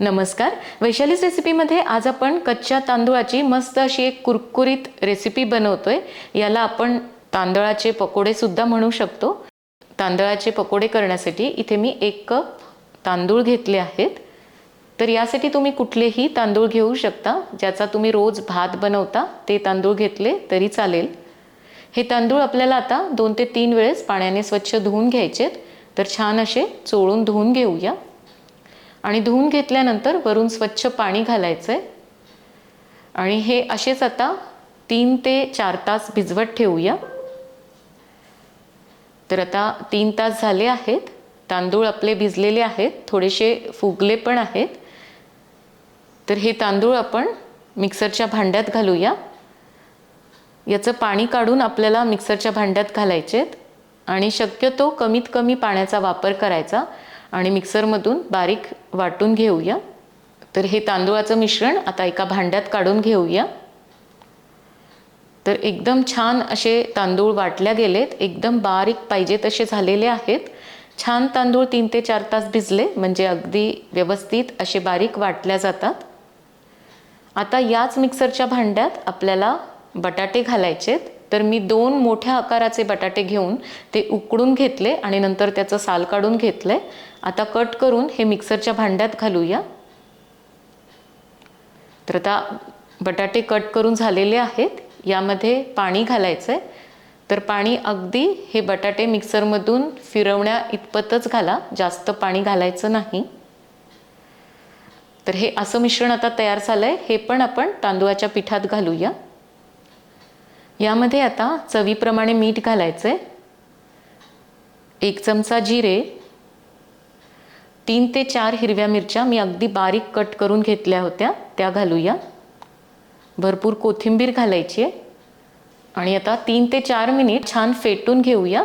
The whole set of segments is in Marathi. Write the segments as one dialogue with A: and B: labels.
A: नमस्कार. वैशालीच रेसिपीमध्ये आज आपण कच्च्या तांदूळाची मस्त अशी एक कुरकुरीत रेसिपी बनवतोय. याला आपण तांदळाचे पकोडेसुद्धा म्हणू शकतो. तांदळाचे पकोडे करण्यासाठी इथे मी एक कप तांदूळ घेतले आहेत. तर यासाठी तुम्ही कुठलेही तांदूळ घेऊ शकता. ज्याचा तुम्ही रोज भात बनवता ते तांदूळ घेतले तरी चालेल. हे तांदूळ आपल्याला आता दोन ते तीन वेळेस पाण्याने स्वच्छ धुवून घ्यायचेत. तर छान असे चोळून धुवून घेऊया. आणि धुवून घेतल्यानंतर वरून स्वच्छ पाणी घालायचं आहे आणि हे असेच आता तीन ते चार तास भिजवत ठेवूया. तर आता तीन तास झाले आहेत. तांदूळ आपले भिजलेले आहेत. थोडेसे फुगले पण आहेत. तर हे तांदूळ आपण मिक्सरच्या भांड्यात घालूया. याचं पाणी काढून आपल्याला मिक्सरच्या भांड्यात घालायचे आणि शक्यतो कमीत कमी पाण्याचा वापर करायचा. आणि मिक्सरमधून बारीक वाटून घेऊया. तर हे तांदूळाचं मिश्रण आता एका भांड्यात काढून घेऊया. तर एकदम छान असे तांदूळ वाटल्या गेलेत. एकदम बारीक पाहिजे तसे झालेले आहेत. छान तांदूळ तीन ते चार तास भिजले म्हणजे अगदी व्यवस्थित असे बारीक वाटल्या जातात. आता याच मिक्सरच्या भांड्यात आपल्याला बटाटे घालायचेत. तर मी दोन मोठ्या आकाराचे बटाटे घेऊन ते उकडून घेतले आणि नंतर त्याचं साल काढून घेतलंय आता कट करून हे मिक्सरच्या भांड्यात घालूया. तर आता बटाटे कट करून झालेले आहेत. यामध्ये पाणी घालायचं आहे तर पाणी अगदी हे बटाटे मिक्सरमधून फिरवण्या इतपतच घाला. जास्त पाणी घालायचं नाही. तर हे असं मिश्रण आता तयार झालं आहे हे पण आपण तांदूळाच्या पिठात घालूया. यामध्ये आता चवीप्रमाणे मीठ घालायचं आहे एक चमचा जिरे. तीन ते चार हिरव्या मिरच्या मी अगदी बारीक कट करून घेतल्या होत्या त्या घालूया. भरपूर कोथिंबीर घालायची आहे. आणि आता तीन ते चार मिनिट छान फेटून घेऊया.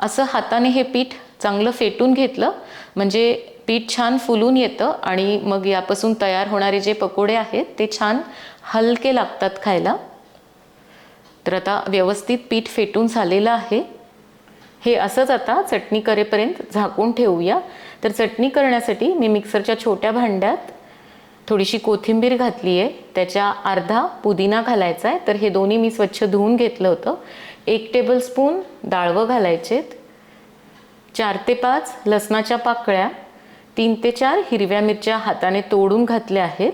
A: असं हाताने हे पीठ चांगलं फेटून घेतलं म्हणजे पीठ छान फुलून येतं आणि मग यापासून तयार होणारे जे पकोडे आहेत ते छान हलके लागतात खायला. तर आता व्यवस्थित पीठ फेटून झालेलं आहे. हे असंच आता चटणी करेपर्यंत झाकून ठेवूया. तर चटणी करण्यासाठी मी मिक्सरच्या छोट्या भांड्यात थोडीशी कोथिंबीर घातली आहे. त्याच्या अर्धा पुदिना घालायचा आहे. तर हे दोन्ही मी स्वच्छ धुवून घेतलं होतं. एक टेबलस्पून डाळवं घालायचेत. चार ते पाच लसणाच्या पाकळ्या. तीन ते चार हिरव्या मिरच्या हाताने तोडून घातल्या आहेत.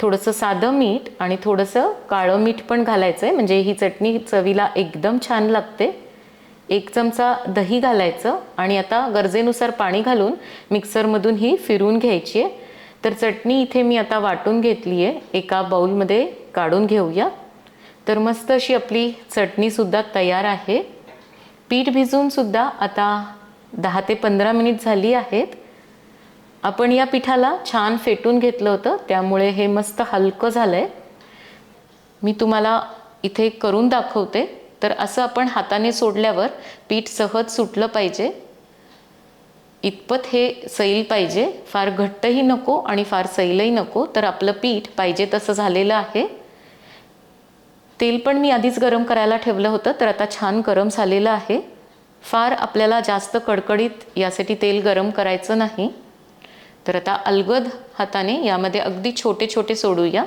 A: थोडंसं साधं मीठ आणि थोडंसं काळं मीठ पण घालायचं आहे म्हणजे ही चटणी चवीला एकदम छान लागते. एक चमचा दही घालायचं आणि आता गरजेनुसार पाणी घालून मिक्सरमधून ही फिरून घ्यायची आहे. तर चटणी इथे मी आता वाटून घेतली आहे. एका बाऊलमध्ये काढून घेऊया. तर मस्त अशी आपली चटणीसुद्धा तयार आहे. पीठ भिजूनसुद्धा आता दहा ते पंधरा मिनिट झाली आहेत. आपण या पिठाला छान फेटून घेतलं होतं त्यामुळे हे मस्त हलकं झालं आहे मी तुम्हाला इथे करून दाखवते. तर असं आपण हाताने सोडल्यावर पीठ सहज सुटलं पाहिजे. इतपत हे सैल पाहिजे. फार घट्टही नको आणि फार सैलही नको. तर आपलं पीठ पाहिजे तसं झालेलं आहे. तेल पण मी आधीच गरम करायला ठेवलं होतं तर आता छान गरम झालेलं आहे. फार आपल्याला जास्त कडकडीत यासाठी तेल गरम करायचं नाही. तर आता अलगद हाताने यामध्ये अगदी छोटे छोटे सोडूया.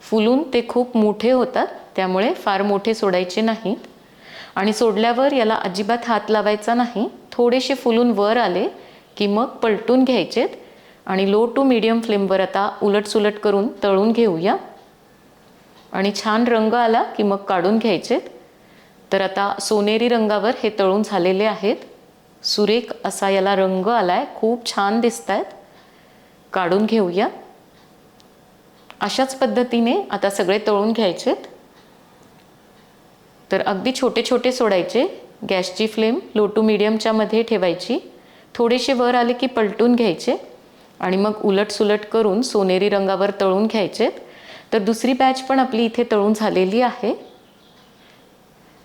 A: फुलून ते खूप मोठे होतात त्यामुळे फार मोठे सोडायचे नाहीत आणि सोडल्यावर याला अजिबात हात लावायचा नाही. थोडेसे फुलून वर आले की मग पलटून घ्यायचेत. आणि लो टू मिडियम फ्लेमवर आता उलटसुलट करून तळून घेऊया. आणि छान रंग आला की मग काढून घ्यायचेत. तर आता सोनेरी रंगावर हे तळून झालेले आहेत. सुरेख असा याला रंग आला आहे खूप छान दिसत आहेत काढून घेऊया. अशाच पद्धतीने आता सगळे तळून घ्यायचेत. तर अगदी छोटे छोटे सोडायचे. गॅसची फ्लेम लो टू मिडियमच्या मध्ये ठेवायची. थोडेसे वर आले की पलटून घ्यायचे. आणि मग उलट सुलट करून सोनेरी रंगावर तळून घ्यायचेत. तर दुसरी बॅच पण आपली इथे तळून झालेली आहे.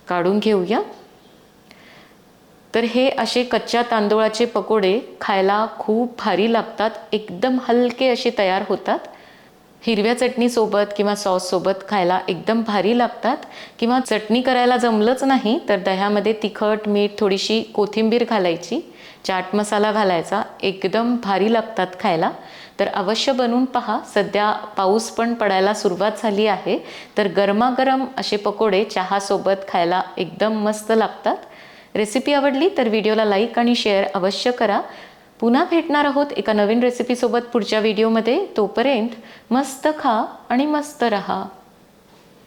A: काढून घेऊया. तर हे असे कच्च्या तांदूळाचे पकोडे खायला खूप भारी लागतात एकदम हलके असे तयार होतात. हिरव्या चटणीसोबत किंवा सॉससोबत खायला एकदम भारी लागतात किंवा चटणी करायला जमलंच नाही तर दह्यामध्ये तिखट मीठ थोडीशी कोथिंबीर घालायची. चाट मसाला घालायचा एकदम भारी लागतात खायला. तर अवश्य बनवून पहा. सध्या पाऊस पण पडायला सुरुवात झाली आहे. तर गरमागरम असे पकोडे चहासोबत खायला एकदम मस्त लागतात. रेसिपी आवडली तर व्हिडिओला लाईक आणि शेअर अवश्य करा. पुन्हा भेटणार आहोत एका नवीन रेसिपीसोबत पुढच्या व्हिडिओमध्ये तोपर्यंत मस्त खा आणि मस्त रहा.